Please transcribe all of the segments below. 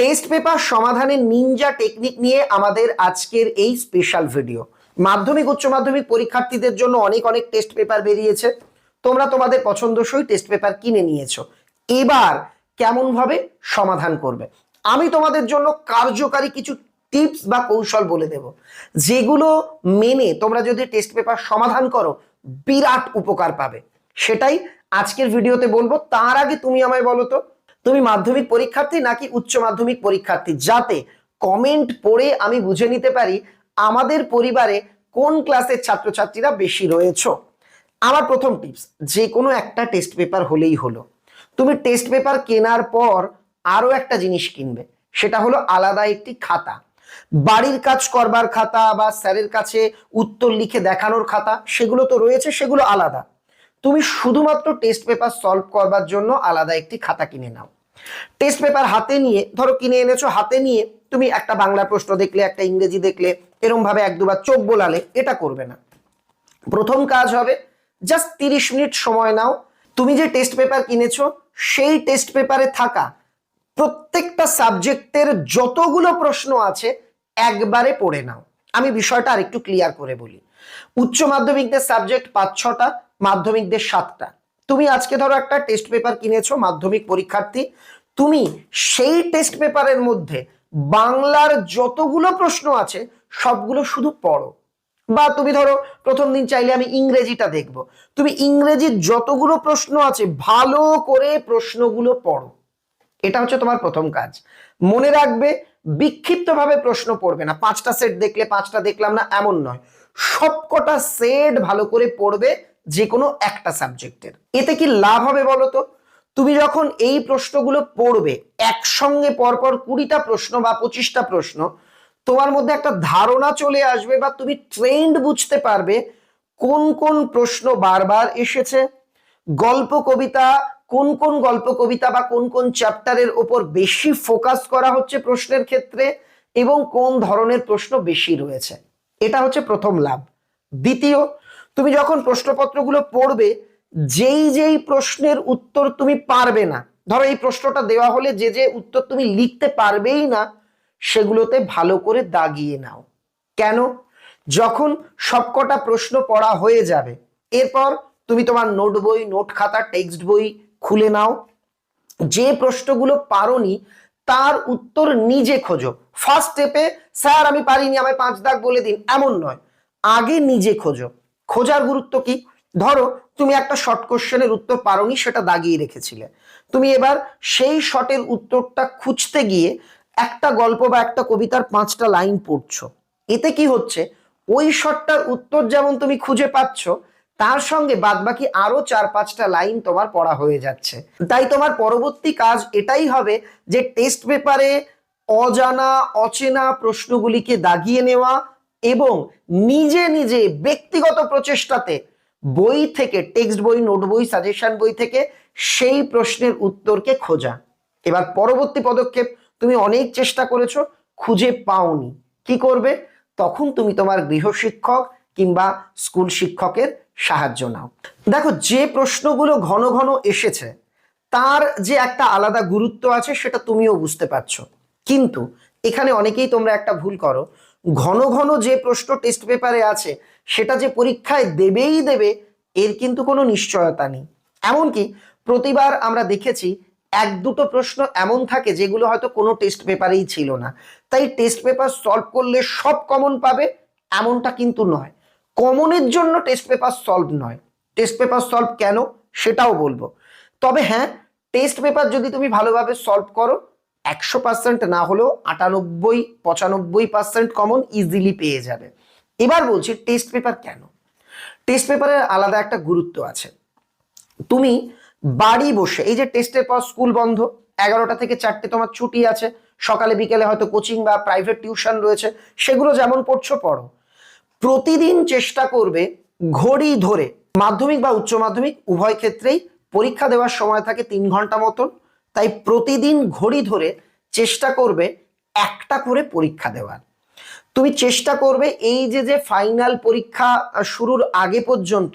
Test paper সমাধানের ninja technique নিয়ে আমাদের আজকের এই স্পেশাল ভিডিও। মাধ্যমিক, উচ্চ মাধ্যমিক পরীক্ষার্থীদের জন্য অনেক অনেক টেস্ট পেপার বেরিয়েছে। তোমরা তোমাদের পছন্দসই টেস্ট পেপার কিনে নিয়েছো। এবার কেমন ভাবে সমাধান করবে? আমি তোমাদের জন্য কার্যকারী কিছু টিপস বা কৌশল বলে দেব, যেগুলো মেনে তোমরা যদি টেস্ট পেপার সমাধান করো, বিরাট উপকার পাবে। সেটাই আজকের ভিডিওতে বলব। তার আগে তুমি আমায় বলো তো তুমি মাধ্যমিক পরীক্ষার্থী নাকি উচ্চ মাধ্যমিক পরীক্ষার্থী? যাতে কমেন্ট পড়ে আমি বুঝে নিতে পারি আমাদের পরিবারে কোন ক্লাসের ছাত্রছাত্রীরা বেশি রয়েছো। আমার প্রথম টিপস যে কোনো একটা টেস্ট পেপার হলেই হলো। তুমি টেস্ট পেপার কেনার পর আরও একটা জিনিস কিনবে, সেটা হলো আলাদা একটি খাতা। বাড়ির কাজ করবার খাতা বা স্যারের কাছে উত্তর লিখে দেখানোর খাতা, সেগুলো তো রয়েছে, সেগুলো আলাদা। তুমি শুধুমাত্র টেস্ট পেপার সলভ করবার জন্য আলাদা একটি খাতা কিনে নাও। টেস্ট পেপার হাতে নিয়ে, ধরো কিনে এনেছো, হাতে নিয়ে তুমি একটা বাংলা প্রশ্ন দেখলে, একটা ইংরেজি দেখলে এরম ভাবে এক দুবার চোখ বোলালে, এটা করবে না। প্রথম কাজ হবে জাস্ট তিরিশ মিনিট সময় নাও। তুমি যে টেস্ট পেপার কিনেছো, সেই টেস্ট পেপারে থাকা প্রত্যেকটা সাবজেক্টের যতগুলো প্রশ্ন আছে, একবারে পড়ে নাও। আমি বিষয়টা আরেকটু ক্লিয়ার করে বলি। উচ্চ মাধ্যমিকদের সাবজেক্ট পাঁচ ছটা মাধ্যমিকদের সাতটা। তুমি আজকে ধরো একটা টেস্ট পেপার কিনেছো, মাধ্যমিক পরীক্ষার্থী। তুমি সেই টেস্ট পেপারের মধ্যে বাংলার যতগুলো প্রশ্ন আছে, সবগুলো শুধু পড়ো। বা তুমি ধরো, প্রথম দিন চাইলে আমি ইংরেজিটা দেখব। তুমি ইংরেজির যতগুলো প্রশ্ন আছে, ভালো করে প্রশ্নগুলো পড়ো। এটা হচ্ছে তোমার প্রথম কাজ। মনে রাখবে, বিক্ষিপ্তভাবে প্রশ্ন পড়বে না। পাঁচটা সেট দেখলে, পাঁচটা দেখলাম না, এমন নয়। সবকটা সেট ভালো করে পড়বে যে কোনো একটা সাবজেক্টের। এতে কি লাভ হবে বলো তো তুমি যখন এই প্রশ্নগুলো পড়বে, একসঙ্গে পরপর কুড়িটা প্রশ্ন বা পঁচিশটা প্রশ্ন, তোমার মধ্যে একটা ধারণা চলে আসবে বা তুমি ট্রেন্ড বুঝতে পারবে কোন কোন প্রশ্ন বারবার এসেছে, গল্প কবিতা, কোন কোন গল্প কবিতা বা কোন কোন চ্যাপ্টারের ওপর বেশি ফোকাস করা হচ্ছে প্রশ্নের ক্ষেত্রে এবং কোন ধরনের প্রশ্ন বেশি রয়েছে। এটা হচ্ছে প্রথম লাভ। দ্বিতীয় তুমি যখন প্রশ্নপত্রগুলো পড়বে, যেই যেই প্রশ্নের উত্তর তুমি পারবে না, ধরো এই প্রশ্নটা দেওয়া হলে যে যে উত্তর তুমি লিখতে পারবেই না, সেগুলোতে ভালো করে দাগিয়ে নাও। কেন? যখন সবকটা প্রশ্ন পড়া হয়ে যাবে, এরপর তুমি তোমার নোট বই, নোট খাতা, টেক্সট বই খুলে নাও। যে প্রশ্নগুলো পারোনি, তার উত্তর নিজে খোঁজো। ফার্স্ট স্টেপে, স্যার, আমি পারিনি, আমায় পাঁচ দাগ বলে দিন। এমন নয়। আগে নিজে খোঁজো। খোঁজার গুরুত্ব কি? ধরো, তুমি একটা শর্ট কোশ্চেনের উত্তর পারোনি, সেটা দাগিয়ে রেখেছিলে। তুমি এবার সেই শর্টের উত্তরটা খুঁজতে গিয়ে একটা গল্প বা একটা কবিতার পাঁচটা লাইন পড়ছো। এতে কি হচ্ছে? ওই শর্টটার উত্তর যেমন তুমি খুঁজে পাচ্ছ, তার সঙ্গে বাদবাকি আরও চার পাঁচটা লাইন তোমার পড়া হয়ে যাচ্ছে। তাই তোমার পরবর্তী কাজ এটাই হবে যে টেস্ট পেপারে অজানা, অচেনা প্রশ্নগুলিকে দাগিয়ে নেওয়া এবং নিজে নিজে ব্যক্তিগত প্রচেষ্টাতে বই থেকে, টেক্সট বই, নোট বই, সাজেশন বই থেকে সেই প্রশ্নের উত্তরকে খোঁজা। এবার পরবর্তী পদক্ষেপ, তুমি অনেক চেষ্টা করেছ, খুঁজে পাওনি। কি করবে? তখন তুমি তোমার গৃহশিক্ষক কিংবা স্কুল শিক্ষকের সাহায্য নাও। দেখো, যে প্রশ্নগুলো ঘন ঘন এসেছে, তার যে একটা আলাদা গুরুত্ব আছে, সেটা তুমিও বুঝতে পারছ। কিন্তু এখানে অনেকেই তোমরা একটা ভুল করো ঘন ঘন যে প্রশ্ন টেস্ট পেপারে আছে, সেটা যে পরীক্ষায় দেবেই দেবে, এর কিন্তু কোনো নিশ্চয়তা নেই। এমনকি প্রতিবার আমরা দেখেছি, এক দুটো প্রশ্ন এমন থাকে যেগুলো হয়তো কোনো টেস্ট পেপারেই ছিল না। তাই টেস্ট পেপার সলভ করলে সব কমন পাবে, এমনটা কিন্তু নয়। কমনের জন্য টেস্ট পেপার সলভ নয়। টেস্ট পেপার সলভ কেন? সেটাও বলব। তবে হ্যাঁ টেস্ট পেপার যদি তুমি ভালোভাবে সলভ করো একশো পার্সেন্ট না হলেও আটানব্বই, পঁচানব্বই পার্সেন্ট কমন ইজিলি পেয়ে যাবে। এবার বলছি টেস্ট পেপার কেন? টেস্ট পেপারের আলাদা একটা গুরুত্ব আছে। তুমি বাড়ি বসে, এই যে টেস্টের পর স্কুল বন্ধ, এগারোটা থেকে চারটে তোমার ছুটি আছে, সকালে বিকেলে হয়তো কোচিং বা প্রাইভেট টিউশন রয়েছে, সেগুলো যেমন পড়ছো, পড়ো। প্রতিদিন চেষ্টা করবে ঘড়ি ধরে, মাধ্যমিক বা উচ্চ মাধ্যমিক, উভয় ক্ষেত্রেই পরীক্ষা দেওয়ার সময় থাকে তিন ঘণ্টা মতন তাই প্রতিদিন ঘড়ি ধরে চেষ্টা করবে একটা করে পরীক্ষা দেওয়ার। তুমি চেষ্টা করবে এই যে যে ফাইনাল পরীক্ষা শুরুর আগে পর্যন্ত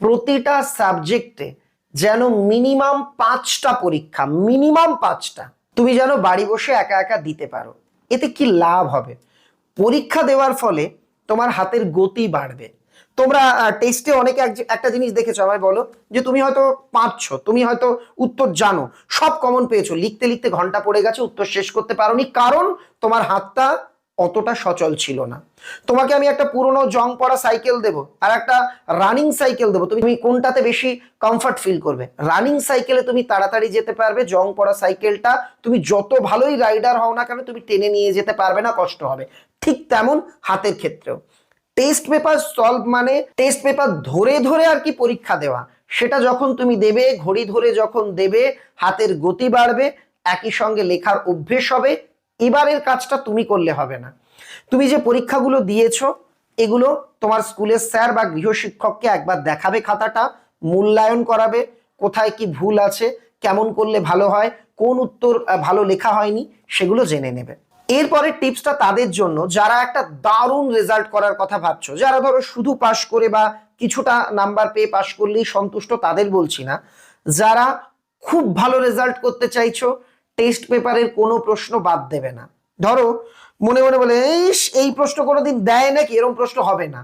প্রতিটা সাবজেক্টে যেন মিনিমাম পাঁচটা পরীক্ষা মিনিমাম পাঁচটা তুমি যেন বাড়ি বসে একা একা দিতে পারো। এতে কি লাভ হবে? পরীক্ষা দেওয়ার ফলে তোমার হাতের গতি বাড়বে। তোমরা টেস্টে অনেকে এক- একটা জিনিস দেখেছ আমায় বলো, যে তুমি হয়তো পারছ তুমি হয়তো উত্তর জানো, সব কমন পেয়েছ, লিখতে লিখতে ঘণ্টা পড়ে গেছে, উত্তর শেষ করতে পারোনি, কারণ তোমার হাতটা অতটা সচল ছিল না। তোমাকে আমি একটা পুরনো জং পড়া সাইকেল দেব, আর একটা রানিং সাইকেল দেবো, তুমি কোনটাতে বেশি কমফর্ট ফিল করবে? রানিং সাইকেলে তুমি তাড়াতাড়ি যেতে পারবে, জং পড়া সাইকেলটা তুমি যত ভালোই রাইডার হও না কেন, তুমি টেনে নিয়ে যেতে পারবে না, কষ্ট হবে। ঠিক তেমন হাতের ক্ষেত্রেও। টেস্ট পেপার সলভ মানে টেস্ট পেপার ধরে ধরে আর কি পরীক্ষা দেওয়া। সেটা যখন তুমি দেবে, ঘড়ি ধরে যখন দেবে, হাতের গতি বাড়বে, একই সঙ্গে লেখার অভ্যেস হবে, এবারের কাজটা তুমি করলে হবে না। তুমি যে পরীক্ষাগুলো দিয়েছ, এগুলো তোমার স্কুলের স্যার বা গৃহশিক্ষককে একবার দেখাবে খাতাটা, মূল্যায়ন করাবে, কোথায় কি ভুল আছে, কেমন করলে ভালো হয়, কোন উত্তর ভালো লেখা হয়নি, সেগুলো জেনে নেবে। এরপরে টিপসটা তাদের জন্য, যারা একটা দারুণ রেজাল্ট করার কথা ভাবছ, যারা ধরো শুধু পাশ করে বা কিছুটা নাম্বার পেয়ে পাশ করলেই সন্তুষ্ট তাদের বলছি না, যারা খুব ভালো রেজাল্ট করতে চাইছো, টেস্ট পেপারের কোনো প্রশ্ন বাদ দেবে না। ধরো, মনে মনে বলে এই প্রশ্ন কোনোদিন দেয় নাকি? এরকম প্রশ্ন হবে না।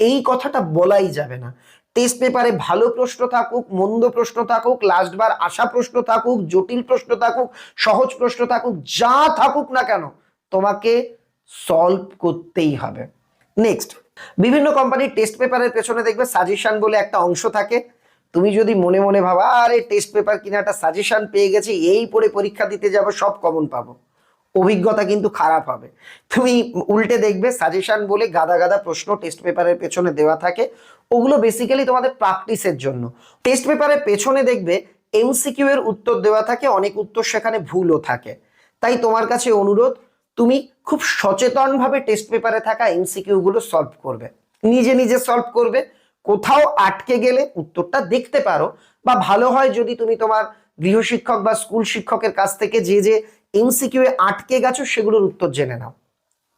এই কথাটা বলাই যাবে না। টেস্ট পেপারে ভালো প্রশ্ন থাকুক, মন্দ প্রশ্ন থাকুক, লাস্টবার আসা প্রশ্ন থাকুক, জটিল প্রশ্ন থাকুক, সহজ প্রশ্ন থাকুক, যা থাকুক না কেন তোমাকে সলভ করতেই হবে। নেক্সট বিভিন্ন কোম্পানির টেস্ট পেপারের পেছনে দেখবে সাজেশন বলে একটা অংশ থাকে। তুমি যদি মনে মনে ভাবা, আরে টেস্ট পেপার কিনা একটা সাজেশন পেয়ে গেছি, এই পড়ে পরীক্ষা দিতে যাব, সব কমন পাবো। অভিজ্ঞতা কিন্তু খারাপ হবে। তুমি উল্টে দেখবে সাজেশন বলে গাদা গাদা প্রশ্ন টেস্ট পেপারের পেছনে দেওয়া থাকে। ওগুলো বেসিক্যালি তোমাদের প্র্যাকটিসের জন্য। টেস্ট পেপারের পেছনে দেখবে এমসিকিউ এর উত্তর দেওয়া থাকে, অনেক উত্তর সেখানে ভুলও থাকে। তাই তোমার কাছে অনুরোধ তুমি খুব সচেতনভাবে টেস্ট পেপারে থাকা এমসিকিউ গুলো সলভ করবে। নিজে নিজে সলভ করবে, কোথাও আটকে গেলে উত্তরটা দেখতে পারো বা ভালো হয় যদি তুমি তোমার গৃহশিক্ষক বা স্কুল শিক্ষকের কাছ থেকে যে যে এমসিকিউ এ আটকে গেছো সেগুলোর উত্তর জেনে নাও।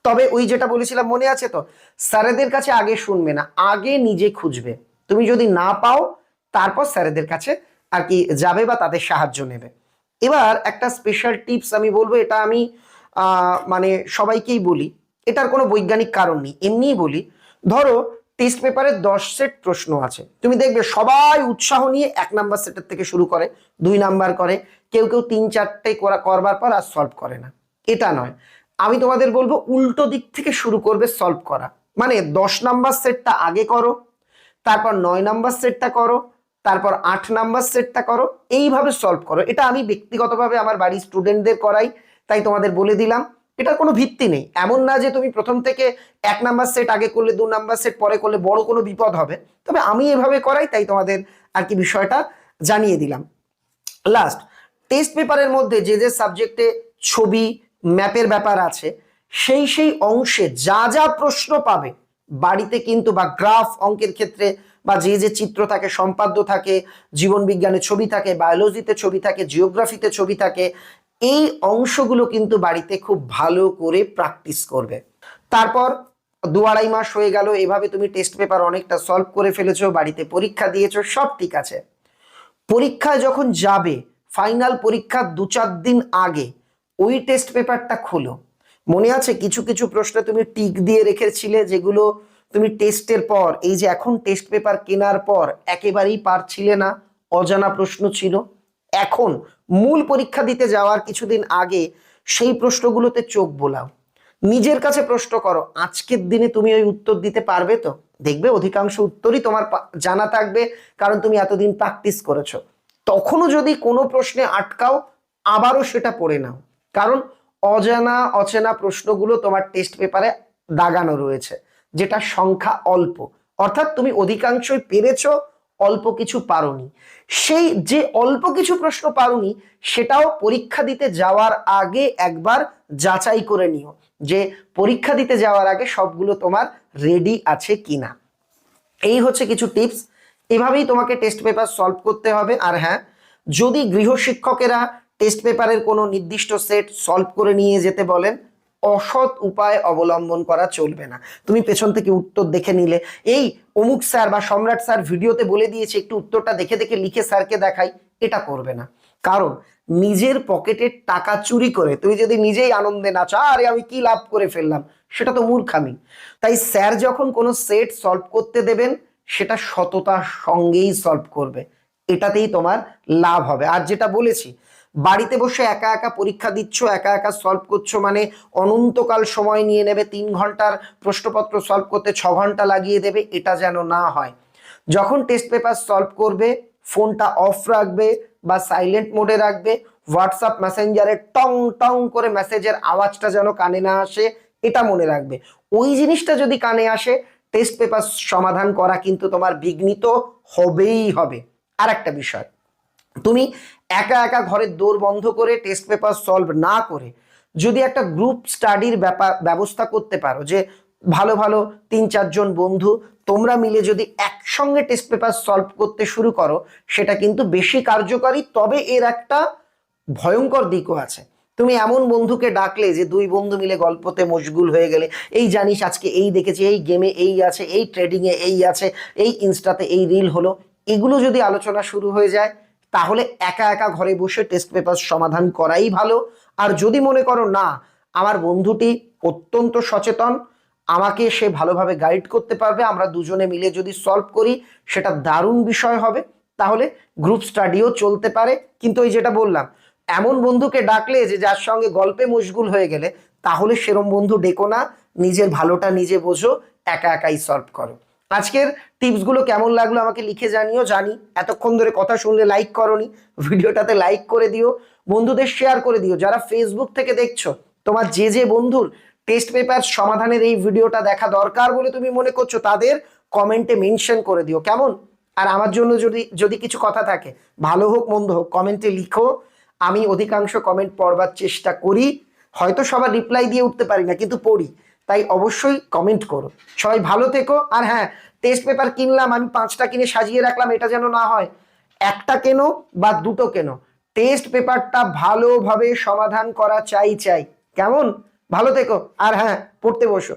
তবে ওই যেটা বলেছিলাম মনে আছে তো? স্যারেদের কাছে আগে শুনবে না, আগে নিজে খুঁজবে। তুমি যদি না পাও, তারপর স্যারেদের কাছে আর কি যাবে বা তাদের সাহায্য নেবে। এবার একটা স্পেশাল টিপস আমি বলব, এটা আমি মানে সবাইকেই বলি, এটার কোনো বৈজ্ঞানিক কারণ নেই, এমনিই বলি। ধরো টেস্ট পেপারে দশ সেট প্রশ্ন আছে, তুমি দেখবে সবাই উৎসাহ নিয়ে এক নাম্বার সেটের থেকে শুরু করে, দুই নাম্বার করে, কেউ কেউ তিন চারটে করা, করবার পর আর সলভ করে না, এটা নয়। আমি তোমাদের বলব, উল্টো দিক থেকে শুরু করবে সলভ করা মানে দশ নাম্বার সেটটা আগে করো, তারপর নয় নাম্বার সেটটা করো, তারপর আট নাম্বার সেটটা করো, এইভাবে সলভ করো। এটা আমি ব্যক্তিগতভাবে আমার বাড়ির স্টুডেন্টদের করাই তাই তোমাদের বলে দিলাম, এটার কোনো ভিত্তি নেই। এমন না যে তুমি প্রথম থেকে এক নাম্বার সেট আগে করলে দু নাম্বার সেট পরে করলে বড় কোনো বিপদ হবে। তবে আমি এভাবে করাই, তাই তোমাদের আর কি বিষয়টা জানিয়ে দিলাম। লাস্ট টেস্ট পেপারের মধ্যে যে যে সাবজেক্টে ছবি ম্যাপের ব্যাপার আছে, সেই সেই অংশে যা যা প্রশ্ন পাবে, বাড়িতে কিন্তু বা গ্রাফ অঙ্কের ক্ষেত্রে বা যে যে চিত্র থাকে, সম্পাদ্য থাকে, জীবন বিজ্ঞানে ছবি থাকে বায়োলজিতে ছবি থাকে জিওগ্রাফিতে ছবি থাকে এই অংশগুলো কিন্তু বাড়িতে খুব ভালো করে প্র্যাকটিস করবে। তারপর দু আড়াই মাস হয়ে গেল, এভাবে তুমি টেস্ট পেপার অনেকটা সলভ করে ফেলেছো, বাড়িতে পরীক্ষা দিয়েছ, সব ঠিক আছে। পরীক্ষায় যখন যাবে ফাইনাল পরীক্ষার দু চার দিন আগে, ওই টেস্ট পেপারটা খোলো। মনে আছে কিছু কিছু প্রশ্নে তুমি টিক দিয়ে রেখেছিলে, যেগুলো তুমি টেস্টের পর, এই যে এখন টেস্ট পেপার কেনার পর, একেবারেই পারছিলে না, অজানা প্রশ্ন ছিল। এখন মূল পরীক্ষা দিতে যাওয়ার কিছুদিন আগে সেই প্রশ্নগুলোতে চোখ বোলাও। নিজের কাছে প্রশ্ন করো, আজকের দিনে তুমি ওই উত্তর দিতে পারবে তো? দেখবে অধিকাংশ উত্তরই তোমার জানা থাকবে, কারণ তুমি এতদিন প্র্যাকটিস করেছ। তখনও যদি কোনো প্রশ্নে আটকাও, আবারও সেটা পড়ে নাও। কারণ অজানা, অচেনা প্রশ্নগুলো তোমার টেস্ট পেপারে দাগানো রয়েছে, যেটা সংখ্যা অল্প। অর্থাৎ তুমি অধিকাংশই পেরেছ অল্প কিছু পারোনি। সেই যে অল্প কিছু প্রশ্ন পারোনি, সেটাও পরীক্ষা দিতে যাওয়ার আগে একবার যাচাই করে নিও যে পরীক্ষা দিতে যাওয়ার আগে সবগুলো তোমার রেডি আছে কিনা। এই হচ্ছে কিছু টিপস এভাবেই তোমাকে টেস্ট পেপার সলভ করতে হবে। আর হ্যাঁ যদি গৃহশিক্ষকেরা টেস্ট পেপারের কোনো নির্দিষ্ট সেট সলভ করে নিয়ে যেতে বলেন অসৎ উপায় অবলম্বন করা চলবে না। তুমি পেছন থেকে উত্তর দেখে নিলে। এই অমুক স্যার বা সম্রাট স্যার ভিডিওতে বলে দিয়েছে, একটু উত্তরটা দেখে দেখে লিখে স্যারকে দেখাই, এটা করবে না। কারণ নিজের পকেটের টাকা চুরি করে তুমি যদি নিজেই আনন্দে নাচ, আরে আমি কি লাভ করে ফেললাম? সেটা তো মূর্খামি। তাই স্যার যখন কোনো সেট সলভ করতে দেবেন, সেটা সততার সঙ্গেই সলভ করবে। এটাতেই তোমার লাভ হবে। আর যেটা বলেছি বাড়িতে বসে একা একা পরীক্ষা দিচ্ছ, একা একা সলভ করছ মানে অনন্তকাল সময় নিয়ে নেবে, তিন ঘণ্টার প্রশ্নপত্র সলভ করতে ছ ঘণ্টা লাগিয়ে দেবে, এটা যেন না হয়। যখন টেস্ট পেপার সলভ করবে, ফোনটা অফ রাখবে বা সাইলেন্ট মোডে রাখবে হোয়াটসঅ্যাপ মেসেঞ্জারে টং টং করে মেসেজের আওয়াজটা যেন কানে না আসে, এটা মনে রাখবে। ওই জিনিসটা যদি কানে আসে টেস্ট পেপার সমাধান করা কিন্তু তোমার বিঘ্নিত হবেই হবে। আর একটা বিষয়, তুমি একা একা ঘরের দৌড় বন্ধ করে টেস্ট পেপার সলভ না করে যদি একটা গ্রুপ স্টাডির ব্যাপার ব্যবস্থা করতে পারো যে ভালো ভালো তিন চারজন বন্ধু তোমরা মিলে যদি একসঙ্গে টেস্ট পেপার সলভ করতে শুরু করো, সেটা কিন্তু বেশি কার্যকারী, তবে এর একটা ভয়ঙ্কর দিকও আছে। তুমি এমন বন্ধুকে ডাকলে যে দুই বন্ধু মিলে গল্পতে মশগুল হয়ে গেলে, এই জানিস আজকে এই দেখেছি, এই গেমে এই আছে, এই ট্রেডিংয়ে এই আছে, এই ইনস্টাতে এই রিল হলো। এগুলো যদি আলোচনা শুরু হয়ে যায় তাহলে একা একা ঘরে বসে টেস্ট পেপার সমাধান করাই ভালো। আর যদি মনে করো না, আমার বন্ধুটি অত্যন্ত সচেতন, আমাকে সে ভালোভাবে গাইড করতে পারবে, আমরা দুজনে মিলে যদি সলভ করি, সেটা দারুণ বিষয় হবে। তাহলে গ্রুপ স্টাডিও চলতে পারে। কিন্তু ওই যেটা বললাম, এমন বন্ধুকে ডাকলে যে যার সঙ্গে গল্পে মশগুল হয়ে গেলে, তাহলে সেরম বন্ধু ডেকো না, নিজের ভালোটা নিজে বোঝো, একা একাই সলভ করো। আজকের টিপসগুলো কেমন লাগল আমাকে লিখে জানিও, জানি। এতক্ষণ ধরে কথা শুনলে লাইক করনি, ভিডিওটাতে লাইক করে দিও, বন্ধুদের শেয়ার করে দিও। যারা ফেসবুক থেকে দেখছ, তোমার যে যে বন্ধুর টেস্ট পেপার সমাধানের এই ভিডিওটা দেখা দরকার বলে তুমি মনে করছ, তাদের কমেন্টে মেনশন করে দিও। কেমন? আর আমার জন্য যদি যদি কিছু কথা থাকে, ভালো হোক, মন্দ হোক কমেন্টে লিখো। আমি অধিকাংশ কমেন্ট পড়বার চেষ্টা করি। হয়তো সবার রিপ্লাই দিয়ে উঠতে পারি না, কিন্তু পড়ি। তাই অবশ্যই কমেন্ট করো। সবাই ভালো থেকো। আর হ্যাঁ টেস্ট পেপার কিনলাম, আমি পাঁচটা কিনে সাজিয়ে রাখলাম, এটা যেন না হয়। একটা কেন বা দুটো কেন? টেস্ট পেপারটা ভালোভাবে সমাধান করা চাই চাই। কেমন? ভালো থেকো। আর হ্যাঁ পড়তে বসো।